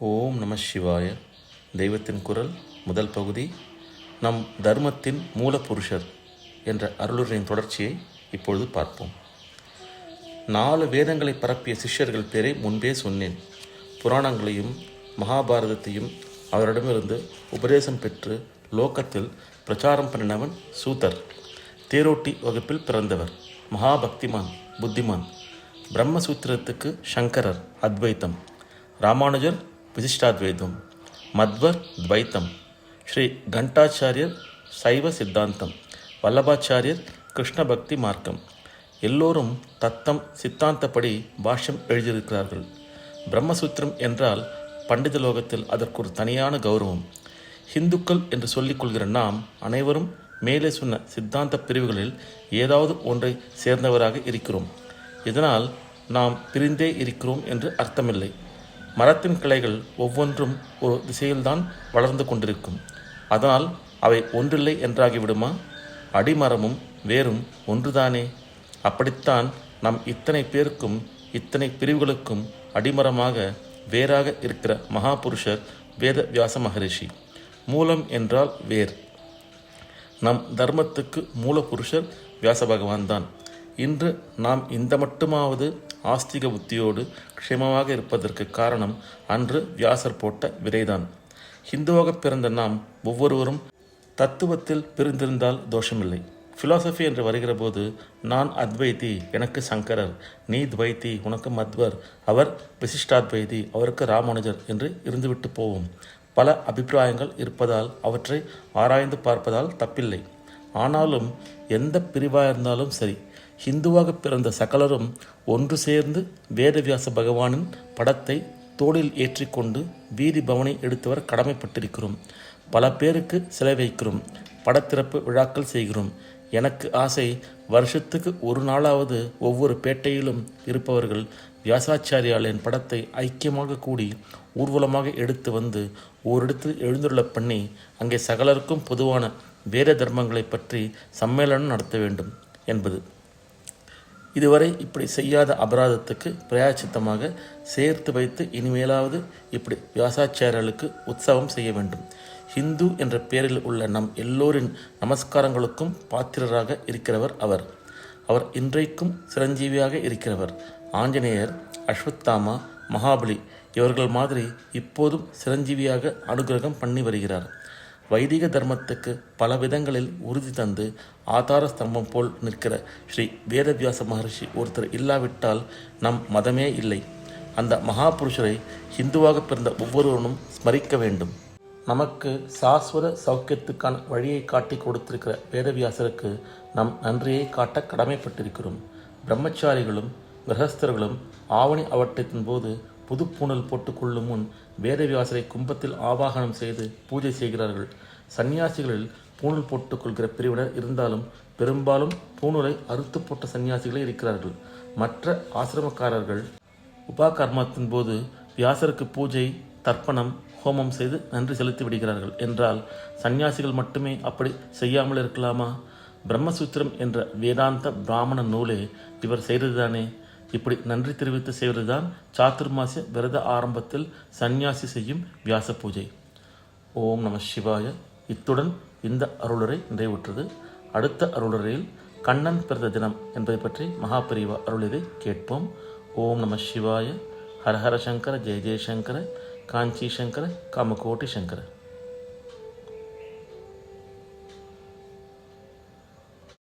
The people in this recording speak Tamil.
ஓம் நம சிவாய. தெய்வத்தின் குரல் முதல் பகுதி நம் தர்மத்தின் மூலப்புருஷர் என்ற அருளுரையின் தொடர்ச்சியை இப்பொழுது பார்ப்போம். நாலு வேதங்களை பரப்பிய சிஷ்யர்கள் பேரை முன்பே சொன்னேன். புராணங்களையும் மகாபாரதத்தையும் அவரிடமிருந்து உபதேசம் பெற்று லோகத்தில் பிரச்சாரம் பண்ணினவன் சூதர் தேரோட்டி வகுப்பில் பிறந்தவர் மகாபக்திமான் புத்திமான். பிரம்மசூத்திரத்துக்கு சங்கரர் அத்வைத்தம். ராமானுஜர் விசிஷ்டாத்வைதம் மத்வர் துவைத்தம் ஸ்ரீ கண்டாச்சாரியர் சைவ சித்தாந்தம் வல்லபாச்சாரியர் கிருஷ்ண பக்தி மார்க்கம். எல்லோரும் தத்தம் சித்தாந்தப்படி பாஷ்யம் எழுதியிருக்கிறார்கள். பிரம்மசூத்திரம் என்றால் பண்டித லோகத்தில் அதற்கு ஒரு தனியான கௌரவம். ஹிந்துக்கள் என்று சொல்லிக் கொள்கிற நாம் அனைவரும் மேலே சொன்ன சித்தாந்த பிரிவுகளில் ஏதாவது ஒன்றை சேர்ந்தவராக இருக்கிறோம். இதனால் நாம் பிரிந்தே இருக்கிறோம் என்று அர்த்தமில்லை. மரத்தின் கிளைகள் ஒவ்வொன்றும் ஒரு திசையில்தான் வளர்ந்து கொண்டிருக்கும். அதனால் அவை ஒன்றில்லை என்றாகிவிடுமா? அடிமரமும் வேறும் ஒன்றுதானே? அப்படித்தான் நம் இத்தனை பேருக்கும் இத்தனை பிரிவுகளுக்கும் அடிமரமாக வேறாக இருக்கிற மகாபுருஷர் வேத வியாச மகரிஷி. மூலம் என்றால் வேர். நம் தர்மத்துக்கு மூலபுருஷர் வியாச பகவான் தான் இன்று நாம் இந்த மட்டுமாவது ஆஸ்திக புத்தியோடு க்ஷேமமாக இருப்பதற்கு காரணம் அன்று வியாசர் போட்ட விதைதான். ஹிந்துவாக பிறந்த நாம் ஒவ்வொருவரும் தத்துவத்தில் பிரிந்திருந்தால் தோஷமில்லை. ஃபிலாசபி என்று வருகிற போது நான் அத்வைதி எனக்கு சங்கரர் நீ துவைத்தி உனக்கு மத்வர் அவர் விசிஷ்டாத்வைதி அவருக்கு ராமானுஜர் என்று இருந்துவிட்டு போவோம். பல அபிப்பிராயங்கள் இருப்பதால் அவற்றை ஆராய்ந்து பார்ப்பதால் தப்பில்லை. ஆனாலும் எந்த பிரிவாக இருந்தாலும் சரி ஹிந்துவாக பிறந்த சகலரும் ஒன்று சேர்ந்து வேதவியாச பகவானின் படத்தை தோளில் ஏற்றிக்கொண்டு வீதி பவனை எடுத்தவர் கடமைப்பட்டிருக்கிறோம். பல பேருக்கு சிலை வைக்கிறோம் படத்திறப்பு விழாக்கள் செய்கிறோம். எனக்கு ஆசை வருஷத்துக்கு ஒரு நாளாவது ஒவ்வொரு பேட்டையிலும் இருப்பவர்கள் வியாசாச்சாரியாளின் படத்தை ஐக்கியமாக கூடி ஊர்வலமாக எடுத்து வந்து ஓரிடத்தில் எழுந்துள்ள பண்ணி அங்கே சகலருக்கும் பொதுவான வேத தர்மங்களை பற்றி சம்மேளனம் நடத்த வேண்டும் என்பது. இதுவரை இப்படி செய்யாத அபராதத்துக்கு பிரயாச்சித்தமாக சேர்த்து வைத்து இனிமேலாவது இப்படி வியாசாச்சாரியர்களுக்கு உற்சவம் செய்ய வேண்டும். ஹிந்து என்ற பெயரில் உள்ள நம் எல்லோரின் நமஸ்காரங்களுக்கும் பாத்திரராக இருக்கிறவர் அவர். அவர் இன்றைக்கும் சிரஞ்சீவியாக இருக்கிறவர். ஆஞ்சநேயர் அஸ்வத்தாமா மகாபலி இவர்கள் மாதிரி இப்போதும் சிரஞ்சீவியாக அனுகிரகம் பண்ணி வருகிறார். வைதிக தர்மத்துக்கு பல விதங்களில் உறுதி தந்து ஆதார ஸ்தம்பம் போல் நிற்கிற ஸ்ரீ வேதவியாச மகர்ஷி ஒருத்தர் இல்லாவிட்டால் நம் மதமே இல்லை. அந்த மகாபுருஷரை ஹிந்துவாக பிறந்த ஒவ்வொருவனும் ஸ்மரிக்க வேண்டும். நமக்கு சாஸ்வத சௌக்கியத்துக்கான வழியை காட்டி கொடுத்திருக்கிற வேதவியாசருக்கு நம் நன்றியை காட்ட கடமைப்பட்டிருக்கிறோம். பிரம்மச்சாரிகளும் கிரகஸ்தர்களும் ஆவணி அவட்டத்தின் போது புது பூணல் போட்டுக்கொள்ளும் முன் வேதவியாசரை கும்பத்தில் ஆவாகனம் செய்து பூஜை செய்கிறார்கள். சன்னியாசிகளில் பூணல் போட்டுக்கொள்கிற பிரிவினர் இருந்தாலும் பெரும்பாலும் பூணூலை அறுத்து போட்ட சன்னியாசிகளே இருக்கிறார்கள். மற்ற ஆசிரமக்காரர்கள் உபாகர்மத்தின் போது வியாசருக்கு பூஜை தர்ப்பணம் ஹோமம் செய்து நன்றி செலுத்தி விடுகிறார்கள் என்றால் சன்னியாசிகள் மட்டுமே அப்படி செய்யாமல் இருக்கலாமா பிரம்மசூத்திரம் என்ற வேதாந்த பிராமண நூலே இவர் செய்ததுதானே? இப்படி நன்றி தெரிவித்து செய்வதுதான் சாத்துர்மாசிய விரத ஆரம்பத்தில் சந்நியாசி செய்யும் வியாச பூஜை. ஓம் நம சிவாய. இத்துடன் இந்த அருளரை நிறைவுற்றது. அடுத்த அருளரையில் கண்ணன் பிறந்த தினம் என்பதை பற்றி மகாபரிவா அருளிதை கேட்போம். ஓம் நம சிவாய. ஹரஹர சங்கர ஜெய ஜெயசங்கர காஞ்சி சங்கர காமகோட்டி சங்கர.